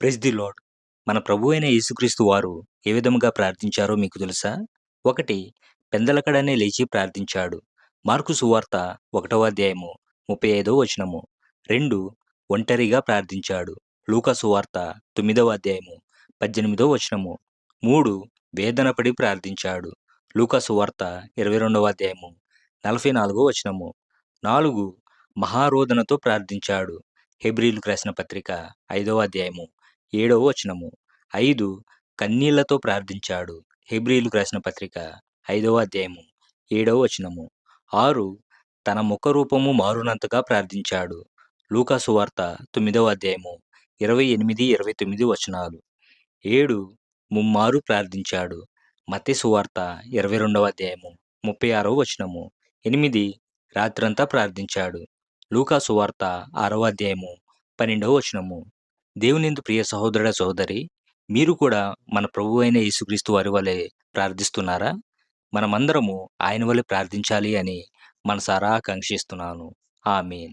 Praise the load మన ప్రభు అయిన యేసుక్రీస్తు వారు ఏ విధముగా ప్రార్థించారో మీకు తెలుసా? ఒకటి పెందలకడనే లేచి ప్రార్థించాడు. మార్కు సువార్త ఒకటవ అధ్యాయము ముప్పై ఐదవ వచనము. రెండు ఒంటరిగా ప్రార్థించాడు. లూకా సువార్త తొమ్మిదవ అధ్యాయము పద్దెనిమిదవ వచనము. మూడు వేదనపడి ప్రార్థించాడు. లూకా సువార్త ఇరవై రెండవ అధ్యాయము నలభై నాలుగో వచనము. నాలుగు మహారోధనతో ప్రార్థించాడు. హెబ్రిల్కు రాసిన పత్రిక ఐదవ అధ్యాయము ఏడవ వచనము. ఐదు కన్నీళ్ళతో ప్రార్థించాడు. హెబ్రిల్కు రాసిన పత్రిక ఐదవ అధ్యాయము ఏడవ వచనము. ఆరు తన ముఖ రూపము మారునంతగా ప్రార్థించాడు. లూకా సువార్త తొమ్మిదవ అధ్యాయము ఇరవై ఎనిమిది ఇరవై తొమ్మిది వచనాలు. ఏడు ముమ్మారు ప్రార్థించాడు. మత్తి సువార్త ఇరవై రెండవ అధ్యాయము ముప్పై ఆరవ వచనము. ఎనిమిది రాత్రంతా ప్రార్థించాడు. లూకా సువార్త ఆరవ అధ్యాయము పన్నెండవ వచనము. దేవునిందు ప్రియ సహోదరుడ సహోదరి మీరు కూడా మన ప్రభు అయిన యేసుక్రీస్తు వారి వలె ప్రార్థిస్తున్నారా? మనమందరము ఆయన వలె ప్రార్థించాలి అని మనసారా ఆకాంక్షిస్తున్నాను. ఆమెన్.